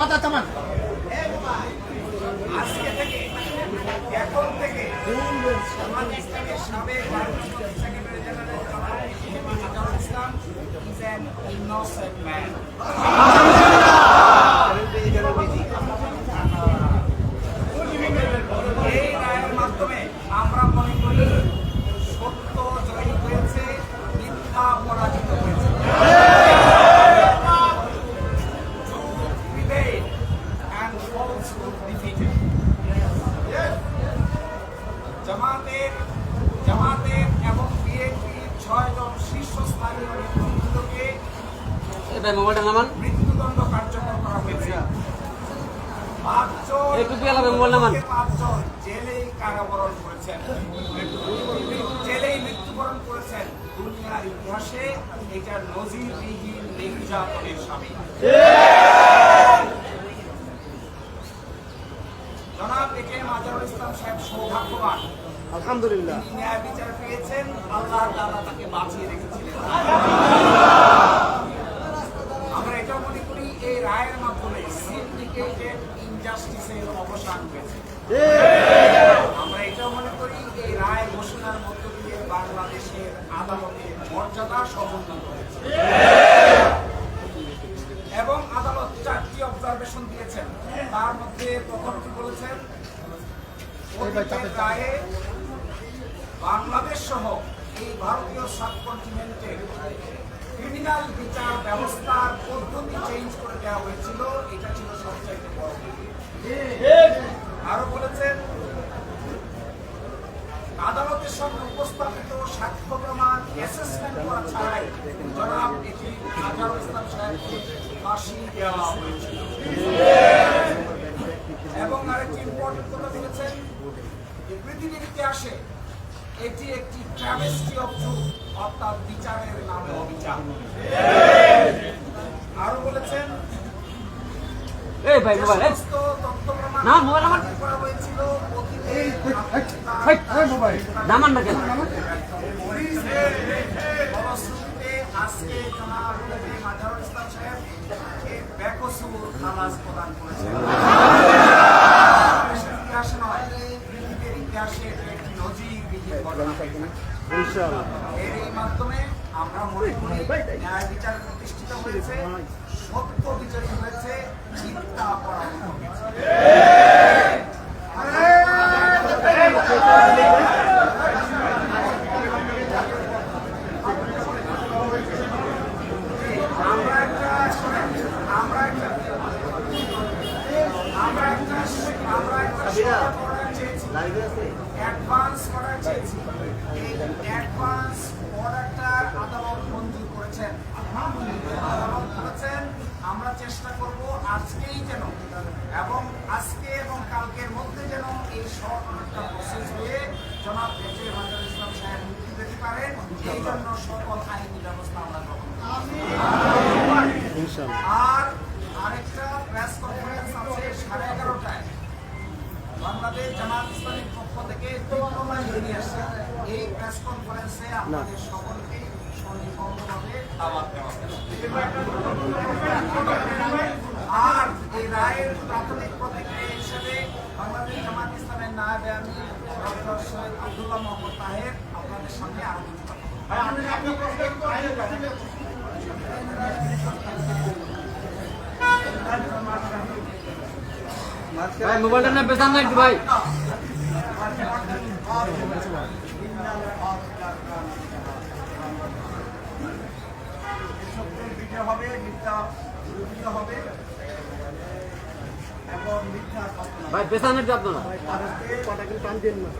কথা থামান আজকে থেকে এখন থেকে জামাত ইসলামের ইসলাম is an innocent man. ভাই মোবাইলটা নামান। মৃত্যুদণ্ড কার্যকর করা হয়েছে। এই টুপি মোবাইল নামান। পাঁচজন জেলেই কারাবরণ করেছেন। জেলেই মৃত্যুবরণ করেছেন। দুনিয়ার ইতিহাসে এটা নজিরবিহীন নির্যাতনের স্বামী। জনাব একে মাজারুল ইসলাম সাহেব সৌভাগ্যবান। আলহামদুলিল্লাহ। ন্যায় বিচার পেয়েছেন। আল্লাহ তাকে বাঁচিয়ে রেখেছিলেন। আমরা এটাও মনে করি রায় ঘোষণার মধ্য দিয়ে বাংলাদেশের আদালতের মর্যাদা সমুন্নত হয়েছে এবং আদালত চারটি অবজারভেশন দিয়েছেন। তার মধ্যে প্রথমটি বলেছেন? রায়ে বাংলাদেশ সহ এই ভারতীয় সাবকন্টিনেন্টে ক্রিমিনাল বিচার ব্যবস্থার পদ্ধতি চেঞ্জ করে দেওয়া হয়েছিল। এটা ছিল সবচাইতে বড়। আরও বলেছেন, আদালতের সামনে উপস্থাপিত সাক্ষ্য প্রমাণ অ্যাসেসমেন্ট করা ছাড়াই জনাব এটি আজহারুল ইসলাম সাহেবকে ফাঁসি দেওয়া হয়েছিল। এবং আরেকটি ইম্পর্টেন্ট কথা বলেছেন, যে পৃথিবীর ইতিহাসে এটি একটি ট্রাভেস্টি অফ অর্থাৎ বিচারের নামে অবিচার। আরও বলেছেন এই ভাই মোবাইল না, মোবাইল নামান না কেন? এর মাধ্যমে আমরা মনে করি ন্যায় বিচার প্রতিষ্ঠিত হয়েছে। সত্য বিচারী হয়েছে চিন্তা পরামর্শ হয়েছে আমরা একটা আমরা একটা আমরা একটা আমরা একটা শর্ট অর্ডার চেয়েছি অ্যাডভান্স অর্ডার চেয়েছি এই অ্যাডভান্স অর্ডারটা আদালত মঞ্জুর করেছেন আদালত বলেছেন আমরা চেষ্টা করব আজকেই যেন এবং আজকে এবং কালকের মধ্যে যেন এই শর্ট অর্ডারটা প্রসেস হয়ে জনাব এজে মাজার ইসলাম সাহেব মুক্তি পেতে পারেন এই জন্য সকল আইনি ব্যবস্থা আমরা গ্রহণ করব ইনশাআল্লাহ আর পক্ষ থেকে ডিপ্লোমা এই আপনাদের সকলকে সন্নিবদ্ধভাবে দাওয়াত দেওয়া রায়ের প্রাথমিক প্রতিক্রিয়া হিসেবে বাংলাদেশ জামাত ইসলামের নায়ব আমি আব্দুল্লাহ মোহাম্মদ তাহের আপনাদের সামনে আরও কিছু ভাই মোবাইলটা না পেছান না একটু ভাই হবে মিথ্যা হবে। ভাই পেছান একটু আপনারা কথা কিন্তু টান দিন না।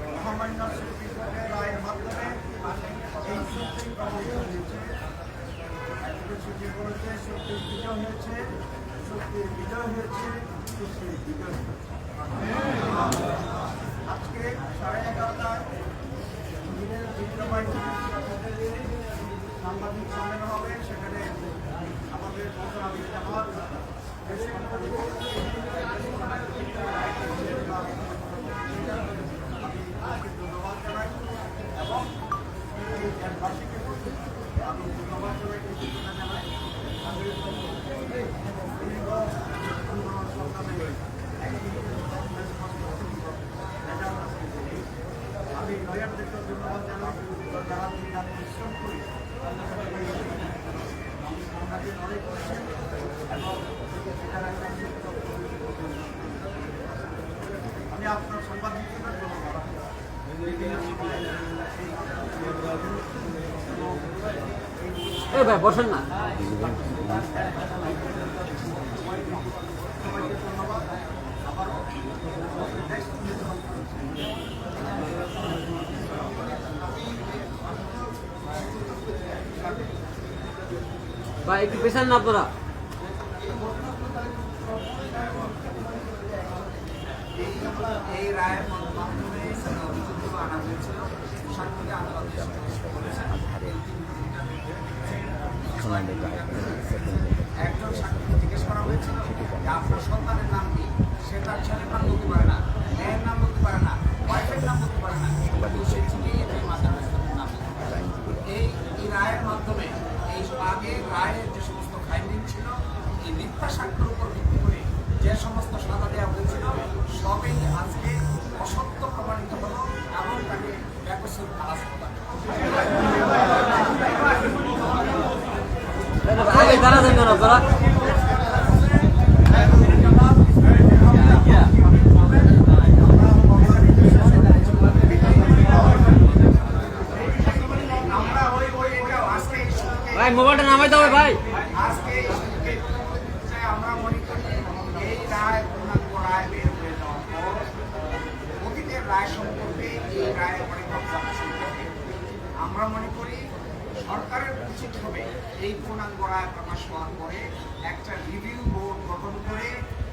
আজকে সাড়ে এগারোটায় সাংবাদিক সম্মেলন হবে, সেখানে আমাদের মোশারফ জামাত দেশ আমি আপনার এই ভাই বসেন না। ভাই, একটু পেছান না আপনারা এই রায়ের মাধ্যমে অভিযোগগুলো আনা হয়েছিল সাংবাদিক আদালতে বলেছেন একজন সাক্ষীকে জিজ্ঞেস করা হয়েছিল আপনার সন্তানের নাম কি সে তার ছেলের নাম পারে না মেয়ের নাম বলতে পারে না ওয়াইফের নাম বলতে পারে না কিন্তু সে ঠিকই নাম এই রায়ের মাধ্যমে এই আগে রায়ের যে সমস্ত ফাইন্ডিং ছিল এই মিথ্যা সাক্ষ্যের উপর ভিত্তি করে যে সমস্ত সাজা দেওয়া হয়েছিল সবই আজকে প্রমাণিত দাঁড়া যাবেন আপনারা আমরা ওই ওই এটা আজকে এই সুযোগে হবে ভাই। আজকে আমরা মনে করি এই রায় পূর্ণাঙ্গ রায় বের হয়ে যাওয়ার পর অতীতের রায় সম্পর্কে এই রায়ের অনেক অবজারভেশন থাকে আমরা মনে করি সরকারের উচিত হবে এই পূর্ণাঙ্গ রায় প্রকাশ হওয়ার পরে একটা রিভিউ বোর্ড গঠন করে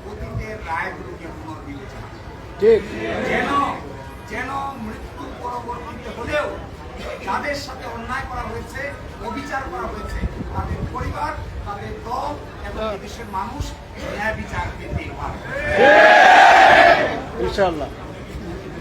অতীতের রায়গুলোকে পুনর্বিবেচনা। ঠিক। যেন যেন মৃত্যুর পরবর্তীতে হলেও যাদের সাথে অন্যায় করা হয়েছে অবিচার করা হয়েছে পরিবার তাদের দল এবং দেশের মানুষ ন্যায় বিচার পেতে পারে ইনশাআল্লাহ।